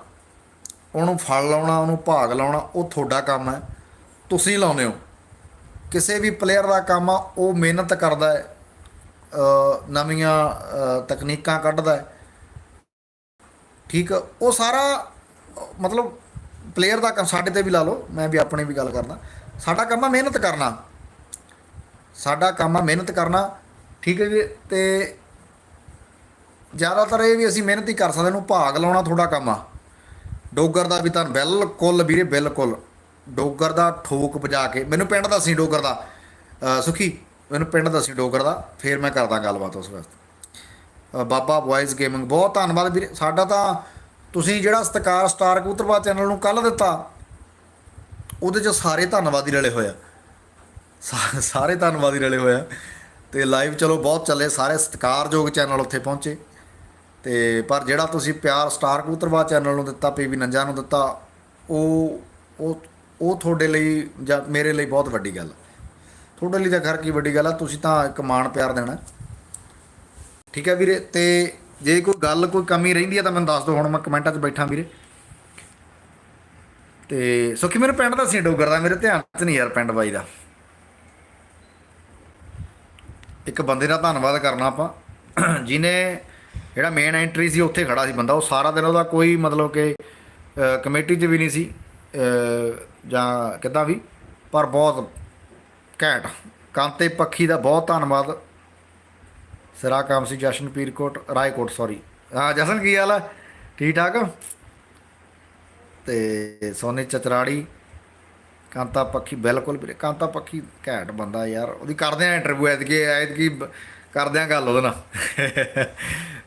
ਉਹਨੂੰ ਫਲ ਲਾਉਣਾ, ਉਹਨੂੰ ਭਾਗ ਲਾਉਣਾ, ਉਹ ਤੁਹਾਡਾ ਕੰਮ ਹੈ। ਤੁਸੀਂ ਲਾਉਂਦੇ ਹੋ। ਕਿਸੇ ਵੀ ਪਲੇਅਰ ਦਾ ਕੰਮ ਆ, ਉਹ ਮਿਹਨਤ ਕਰਦਾ ਹੈ। ਨਵੀਆਂ ਤਕਨੀਕਾਂ ਕੱਢਦਾ ਹੈ। ਠੀਕ, ਉਹ ਸਾਰਾ, ਮਤਲਬ ਪਲੇਅਰ ਦਾ ਕੰਮ, ਸਾਡੇ ਤੇ ਵੀ ਲਾ ਲਓ, ਮੈਂ ਵੀ ਆਪਣੇ ਵੀ ਗੱਲ ਕਰਦਾ। ਸਾਡਾ ਕੰਮ ਆ ਮਿਹਨਤ ਕਰਨਾ। ਸਾਡਾ ਕੰਮ ਆ, ਮਿਹਨਤ ਕਰਨਾ, ਠੀਕ ਹੈ ਜੀ? ਤੇ ਜ਼ਿਆਦਾਤਰ ਇਹ ਵੀ ਅਸੀਂ ਮਿਹਨਤ ਹੀ ਕਰ ਸਕਦੇ ਨੂੰ ਭਾਗ ਲਾਉਣਾ ਥੋੜਾ ਕੰਮ ਆ। ਡੋਗਰ ਦਾ ਵੀ ਤਾਂ ਬਿਲਕੁਲ ਵੀਰੇ, ਬਿਲਕੁਲ। ਡੋਗਰ ਦਾ ਠੋਕ ਵਜਾ ਕੇ, ਮੈਨੂੰ ਪਿੰਡ ਦਾ ਸੀ ਡੋਗਰ ਦਾ। ਸੁਖੀ, ਮੈਨੂੰ ਪਿੰਡ ਦਾ ਸੀ ਡੋਗਰ ਦਾ, ਫੇਰ ਮੈਂ ਕਰਦਾ ਗੱਲਬਾਤ ਉਸ ਵਾਸਤੇ ਬਾਬਾ ਬॉयਜ਼ ਗੇਮਿੰਗ ਬਹੁਤ ਧੰਨਵਾਦ ਵੀਰੇ। ਸਾਡਾ ਤਾਂ ਤੁਸੀਂ ਜਿਹੜਾ ਸਤਕਾਰ ਸਟਾਰ ਕਬੂਤਰਬਾ ਚੈਨਲ ਨੂੰ ਕੱਲ ਦਿੱਤਾ, ਉਹਦੇ ਚ ਸਾਰੇ ਧੰਨਵਾਦੀ ਰਲੇ ਹੋਏ ਆ। ਸਾਰੇ ਧੰਨਵਾਦੀ ਰਲੇ ਹੋਏ ਆ। ਤੇ ਲਾਈਵ ਚਲੋ ਬਹੁਤ ਚੱਲੇ, ਸਾਰੇ ਸਤਿਕਾਰਯੋਗ ਚੈਨਲ ਉੱਥੇ ਪਹੁੰਚੇ। ਤੇ ਪਰ ਜਿਹੜਾ ਤੁਸੀਂ ਪਿਆਰ ਸਟਾਰ ਕਬੂਤਰਵਾ ਚੈਨਲ ਨੂੰ ਦਿੱਤਾ ਪੀਵੀ ਨੰਜਾ ਨੂੰ ਦਿੱਤਾ, ਉਹ ਉਹ ਉਹ ਤੁਹਾਡੇ ਲਈ ਜਾਂ ਮੇਰੇ ਲਈ ਬਹੁਤ ਵੱਡੀ ਗੱਲ ਤੁਹਾਡੇ ਲਈ ਤਾਂ ਖਰ ਕੀ ਵੱਡੀ ਗੱਲ ਆ, ਤੁਸੀਂ ਤਾਂ ਇੱਕ ਮਾਣ ਪਿਆਰ ਦੇਣਾ। ਠੀਕ ਹੈ ਵੀਰੇ, ਤੇ ਜੇ ਕੋਈ ਗੱਲ, ਕੋਈ ਕਮੀ ਰਹਿੰਦੀ ਹੈ ਤਾਂ ਮੈਨੂੰ ਦੱਸ ਦਿਓ, ਹੁਣ ਮੈਂ ਕਮੈਂਟਾਂ 'ਚ ਬੈਠਾ ਵੀਰੇ। ਤੇ ਸੁਖੀ ਮੇਰੇ ਪਿੰਡ ਦਾ ਸੀ? ਡੋਗਰ ਦਾ ਮੇਰੇ ਧਿਆਨ 'ਚ ਨਹੀਂ ਯਾਰ ਪਿੰਡ ਬਾਈ ਦਾ। ਇੱਕ ਬੰਦੇ ਦਾ ਧੰਨਵਾਦ ਕਰਨਾ ਆਪਾਂ। ਜਿਨੇ ਜਿਹੜਾ ਮੇਨ ਐਂਟਰੀ ਸੀ, ਉੱਥੇ ਖੜਾ ਸੀ ਬੰਦਾ। ਉਹ ਸਾਰਾ ਦਿਨ ਉਹਦਾ ਕੋਈ ਮਤਲਬ ਕਿ ਕਮੇਟੀ 'ਚ ਵੀ ਨਹੀਂ ਸੀ ਜਾਂ ਕਿੱਦਾਂ ਵੀ, ਪਰ ਬਹੁਤ ਘੈਂਟ। ਕਾਂਤੇ ਪੱਖੀ ਦਾ ਬਹੁਤ ਧੰਨਵਾਦ। ਸਿਰਾ ਕੰਮ ਸੀ ਜਸ਼ਨ ਪੀਰਕੋਟ ਰਾਏਕੋਟ ਸੌਰੀ ਹਾਂ, ਜਸ਼ਨ, ਕੀ ਹਾਲ ਹੈ ਠੀਕ ਠਾਕ? ਤੇ ਸੋਨੀ ਚਚਰਾੜੀ ਕਾਂਤਾ ਪੱਖੀ ਬਿਲਕੁਲ ਵੀਰੇ ਕਾਂਤਾ ਪੱਖੀ ਘੈਂਟ ਬੰਦਾ ਯਾਰ। ਉਹਦੀ ਕਰਦੇ ਆ ਇੰਟਰਵਿਊ ਐਤਕੀ ਐਤਕੀ ਬ- ਕਰਦੇ ਆ ਗੱਲ ਉਹਦੇ ਨਾਲ।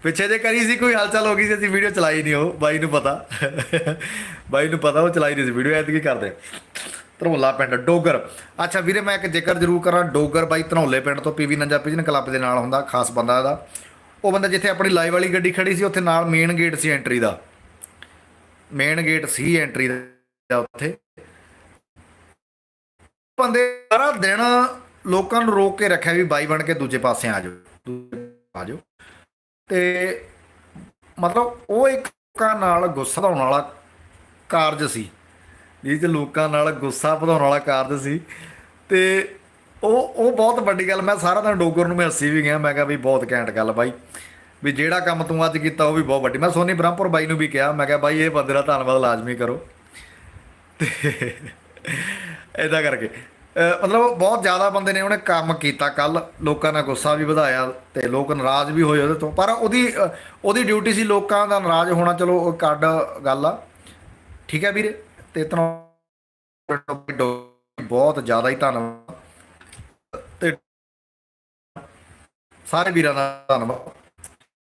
ਪਿੱਛੇ ਜੇ ਕਰੀ ਸੀ, ਕੋਈ ਹਲਚਲ ਹੋ ਗਈ ਸੀ, ਅਸੀਂ ਵੀਡੀਓ ਚਲਾਈ ਨਹੀਂ ਉਹ, ਬਾਈ ਨੂੰ ਪਤਾ। ਬਾਈ ਨੂੰ ਪਤਾ, ਉਹ ਚਲਾਈ ਨਹੀਂ ਸੀ ਵੀਡੀਓ ਐਤਕੀ ਕਰਦੇ ਧਰੋਲਾ ਪਿੰਡ, ਡੋਗਰ। ਅੱਛਾ ਵੀਰੇ, ਮੈਂ ਇੱਕ ਜ਼ਿਕਰ ਜ਼ਰੂਰ ਕਰਾਂ, ਡੋਗਰ ਬਾਈ ਧਨੌਲੇ ਪਿੰਡ ਤੋਂ ਪੀਵੀ ਨੰਜਾ ਪਿਜਨ ਕਲੱਬ ਦੇ ਨਾਲ ਹੁੰਦਾ, ਖਾਸ ਬੰਦਾ ਇਹਦਾ। ਉਹ ਬੰਦਾ ਜਿੱਥੇ ਆਪਣੀ ਲਾਈਵ ਵਾਲੀ ਗੱਡੀ ਖੜੀ ਸੀ, ਉੱਥੇ ਨਾਲ ਮੇਨ ਗੇਟ ਸੀ ਐਂਟਰੀ ਦਾ। ਮੇਨ ਗੇਟ ਸੀ ਐਂਟਰੀ ਦਾ ਉੱਥੇ। ਬੰਦੇ ਸਾਰਾ ਦਿਨ ਲੋਕਾਂ ਨੂੰ ਰੋਕ ਕੇ ਰੱਖਿਆ ਵੀ ਬਾਈ ਬਣ ਕੇ ਦੂਜੇ ਪਾਸੇ ਆ ਜਾਓ ਆ ਜਾਓ। ਤੇ ਮਤਲਬ ਉਹ ਇੱਕ ਲੋਕਾਂ ਨਾਲ ਗੁੱਸਾ ਵਧਾਉਣ ਵਾਲਾ ਕਾਰਜ ਸੀ ਜਿਹ ਤੇ ਲੋਕਾਂ ਨਾਲ ਗੁੱਸਾ ਵਧਾਉਣ ਵਾਲਾ ਕਾਰਜ ਸੀ। ਤੇ ਉਹ ਉਹ ਬਹੁਤ ਵੱਡੀ ਗੱਲ, ਮੈਂ ਸਾਰਾ ਦਿਨ ਡੋਗਰ ਨੂੰ ਮੈਂ ਹੱਸੀ ਵੀ ਗਿਆ, ਮੈਂ ਕਿਹਾ ਵੀ ਬਹੁਤ ਘੈਂਟ ਗੱਲ ਬਾਈ, ਵੀ ਜਿਹੜਾ ਕੰਮ ਤੂੰ ਅੱਜ ਕੀਤਾ ਉਹ ਵੀ ਬਹੁਤ ਵੱਡੀ। ਮੈਂ ਸੋਨੀ ਬ੍ਰਹਮਪੁਰ ਬਾਈ ਨੂੰ ਵੀ ਕਿਹਾ, ਮੈਂ ਕਿਹਾ ਬਾਈ ਇਹ ਬੰਦੇ ਦਾ ਧੰਨਵਾਦ ਲਾਜ਼ਮੀ ਕਰੋ। ਤੇ ਇਦਾਂ ਕਰਕੇ। ਮਤਲਬ ਬਹੁਤ ਜ਼ਿਆਦਾ ਬੰਦੇ ਨੇ ਉਹਨੇ ਕੰਮ ਕੀਤਾ ਕੱਲ ਲੋਕਾਂ ਦਾ ਗੁੱਸਾ ਵੀ ਵਧਾਇਆ ਤੇ ਲੋਕ ਨਾਰਾਜ਼ ਵੀ ਹੋਏ ਉਹਦੇ ਤੋਂ। ਪਰ ਉਹਦੀ ਉਹਦੀ ਡਿਊਟੀ ਸੀ ਲੋਕਾਂ ਦਾ ਨਾਰਾਜ਼ ਹੋਣਾ, ਚਲੋ ਉਹ ਕੱਢ ਗੱਲ ਆ। ਠੀਕ ਹੈ ਵੀਰੇ, ਤੇ ਤਨੋਂ ਬਹੁਤ ਜ਼ਿਆਦਾ ਹੀ ਧੰਨਵਾਦ। ਤੇ ਸਾਰੇ ਵੀਰਾਂ ਦਾ ਧੰਨਵਾਦ।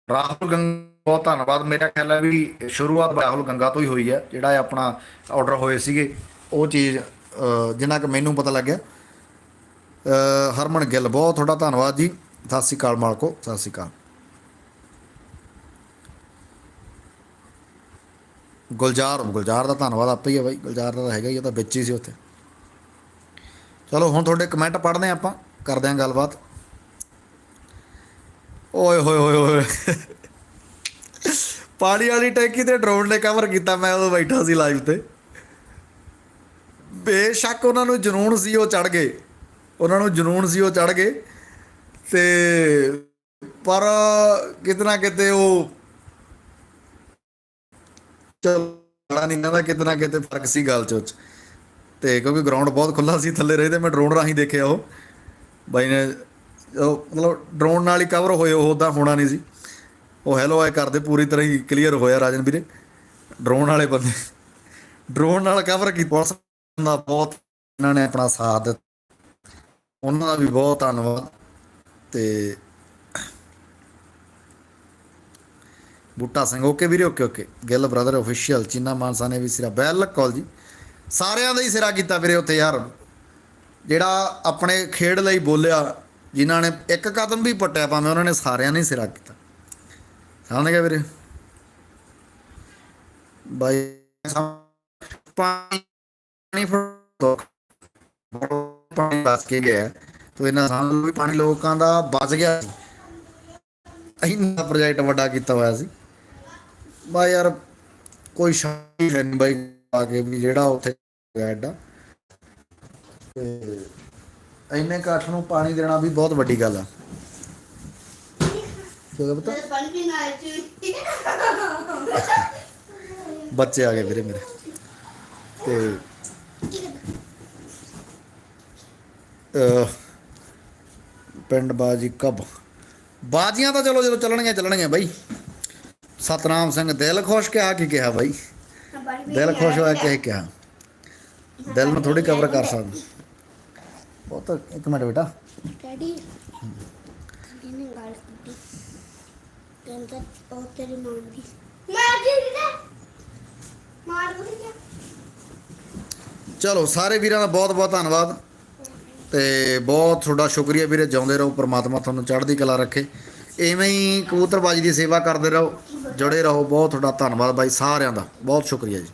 ਰਾਹੁਲ ਗੰਗਾ, ਬਹੁਤ ਧੰਨਵਾਦ। ਮੇਰਾ ਖਿਆਲ ਹੈ ਵੀ ਸ਼ੁਰੂਆਤ ਰਾਹੁਲ ਗੰਗਾ ਤੋਂ ਹੀ ਹੋਈ ਹੈ, ਜਿਹੜਾ ਆਪਣਾ ਆਰਡਰ ਹੋਏ ਸੀਗੇ। ਉਹ ਚੀਜ਼ ਜਿੰਨਾ ਕਿ ਮੈਨੂੰ ਪਤਾ ਲੱਗਿਆ ਹਰਮਨ ਗਿੱਲ, ਬਹੁਤ ਤੁਹਾਡਾ ਧੰਨਵਾਦ ਜੀ। ਸਤਿ ਸ਼੍ਰੀ ਅਕਾਲ ਮਾਲਕੋ, ਸਤਿ ਸ਼੍ਰੀ ਅਕਾਲ। ਗੁਲਜ਼ਾਰ ਗੁਲਜ਼ਾਰ ਦਾ ਧੰਨਵਾਦ ਆਪੇ ਹੀ ਹੈ ਬਾਈ, ਗੁਲਜ਼ਾਰ ਦਾ ਹੈਗਾ ਹੀ ਉਹ ਤਾਂ ਵਿੱਚ ਹੀ ਸੀ ਉੱਥੇ। ਚਲੋ, ਹੁਣ ਤੁਹਾਡੇ ਕਮੈਂਟ ਪੜ੍ਹਦੇ ਹਾਂ ਆਪਾਂ, ਕਰਦੇ ਹਾਂ ਗੱਲਬਾਤ। ਓਏ, ਹੋਏ ਹੋਏ ਹੋਏ। ਪਾਣੀ ਵਾਲੀ ਟੈਂਕੀ ਤੇ ਡਰੋਨ ਨੇ ਕਵਰ ਕੀਤਾ, ਮੈਂ ਉਦੋਂ ਬੈਠਾ ਸੀ ਲਾਈਵ ਤੇ। ਬੇਸ਼ੱਕ ਉਹਨਾਂ ਨੂੰ ਜਨੂਨ ਸੀ, ਉਹ ਚੜ ਗਏ। ਉਹਨਾਂ ਨੂੰ ਜਨੂਨ ਸੀ, ਉਹ ਚੜ ਗਏ। ਤੇ ਪਰ ਕਿਤਨਾ ਕਿਤੇ ਉਹ ਚਲਾ ਨਹੀਂ ਨਾ ਕਿਤਨਾ ਕਿਤੇ ਫ਼ਰਕ ਸੀ ਗੱਲ ਚ ਉਹ 'ਚ। ਤੇ ਕਿਉਂਕਿ ਗਰਾਊਂਡ ਬਹੁਤ ਖੁੱਲਾ ਸੀ, ਥੱਲੇ ਰਹੇ ਤੇ ਮੈਂ ਡਰੋਨ ਰਾਹੀਂ ਦੇਖਿਆ ਉਹ। ਬਾਈ ਨੇ ਉਹ ਮਤਲਬ ਡਰੋਨ ਨਾਲ ਹੀ ਕਵਰ ਹੋਏ, ਉਹ ਉਦਾਂ ਹੋਣਾ ਨਹੀਂ ਸੀ। ਉਹ ਹੈਲੋ ਆਏ ਕਰਦੇ ਪੂਰੀ ਤਰ੍ਹਾਂ ਹੀ ਕਲੀਅਰ ਹੋਇਆ ਰਾਜਨ ਵੀਰੇ। ਡਰੋਨ ਵਾਲੇ ਬੰਦੇ। ਡਰੋਨ ਨਾਲ ਕਵਰ ਕੀ ਪੁਲਿਸ ਦਾ ਬਹੁਤ ਇਹਨਾਂ ਨੇ ਆਪਣਾ ਸਾਥ ਦਿੱਤਾ। ਉਹਨਾਂ ਦਾ ਵੀ ਬਹੁਤ ਧੰਨਵਾਦ। ਤੇ ਬੂਟਾ ਸਿੰਘ, ਓਕੇ ਵੀਰੇ, okay okay. Gill brother official Cheena Mansa ਨੇ ਵੀ ਸਿਰਾ, ਬਿਲਕੁਲ ਜੀ। ਸਾਰਿਆਂ ਦਾ ਹੀ ਸਿਰਾ ਕੀਤਾ ਵੀਰੇ ਉੱਥੇ ਯਾਰ ਜਿਹੜਾ ਆਪਣੇ ਖੇਡ ਲਈ ਬੋਲਿਆ, ਜਿਨ੍ਹਾਂ ਨੇ ਇੱਕ ਕਦਮ ਵੀ ਪੱਟਿਆ, ਭਾਵੇਂ ਉਹਨਾਂ ਨੇ ਸਾਰਿਆਂ ਨੇ ਸਿਰਾ ਕੀਤਾ। ਸਮਝ ਗਏ ਵੀਰੇ? ਬਾਈ ਸਮ- ਪਾਣੀ ਫੜੋ। ਪਾਣੀ ਬਚ ਕੇ ਗਿਆ। ਤੋ ਇਹਨਾਂ ਸਾਹਮਣੇ ਵੀ ਪਾਣੀ ਲੋਕਾਂ ਦਾ ਬਚ ਗਿਆ ਸੀ। ਇੰਨਾ ਪ੍ਰੋਜੈਕਟ ਵੱਡਾ ਕੀਤਾ ਹੋਇਆ ਸੀ। ਬਾ ਯਾਰ ਕੋਈ ਸ਼ਾਈ ਹੈ ਨਹੀਂ ਬਾਈ ਆ ਕੇ ਵੀ ਜਿਹੜਾ ਉੱਥੇ ਗਿਆ ਐਡਾ। ਤੇ ਇੰਨੇ ਕਾਠ ਨੂੰ ਪਾਣੀ ਦੇਣਾ ਵੀ ਬਹੁਤ ਵੱਡੀ ਗੱਲ ਆ। ਕਿਉਂ ਪਤਾ?
ਪਾਣੀ ਪੀਣਾ ਹੈ
ਬੱਚੇ ਆ ਗਏ ਵੀਰੇ ਮੇਰੇ। ਤੇ ਪਿੰਡ ਬਾਜੀ ਕਬ। ਬਾਜੀਆਂ ਤਾਂ ਚਲੋ ਜਦੋਂ ਚੱਲਣਗੀਆਂ ਚੱਲਣਗੀਆਂ ਬਾਈ। ਸਤਨਾਮ ਸਿੰਘ ਦਿਲ ਖੁਸ਼ ਕਿਹਾ ਕੀ ਕਿਹਾ ਬਾਈ? ਦਿਲ ਖੁਸ਼ ਹੋਇਆ ਕਿ ਕਿਹਾ? ਦਿਲ ਨੂੰ ਥੋੜੀ ਕਵਰ ਕਰ ਸਕਦਾ। ਉਹ ਤਾਂ ਇੱਕ ਮਿੰਟ ਬੇਟਾ।
ਡੈਡੀ ਇਹਨੇ ਗੱਲ ਕੀਤੀ। ਕਹਿੰਦਾ ਉਹ ਤੇਰੀ ਮਾਂ ਦੀ। ਮੈਂ ਕੀ ਕੀਤਾ ਮਾਰ ਬੁਰੀ
ਚਲੋ ਸਾਰੇ ਵੀਰਾਂ ਦਾ ਬਹੁਤ ਬਹੁਤ ਧੰਨਵਾਦ। ਤੇ ਬਹੁਤ ਤੁਹਾਡਾ ਸ਼ੁਕਰੀਆ ਵੀਰੇ, ਜਿਉਂਦੇ ਰਹੋ, ਪ੍ਰਮਾਤਮਾ ਤੁਹਾਨੂੰ ਚੜ੍ਹਦੀ ਕਲਾ ਰੱਖੇ। ਐਵੇਂ ਹੀ ਕਬੂਤਰਬਾਜੀ ਦੀ ਸੇਵਾ ਕਰਦੇ ਰਹੋ, ਜੁੜੇ ਰਹੋ, ਬਹੁਤ ਤੁਹਾਡਾ ਧੰਨਵਾਦ ਬਾਈ ਸਾਰਿਆਂ ਦਾ। ਬਹੁਤ ਸ਼ੁਕਰੀਆ ਜੀ।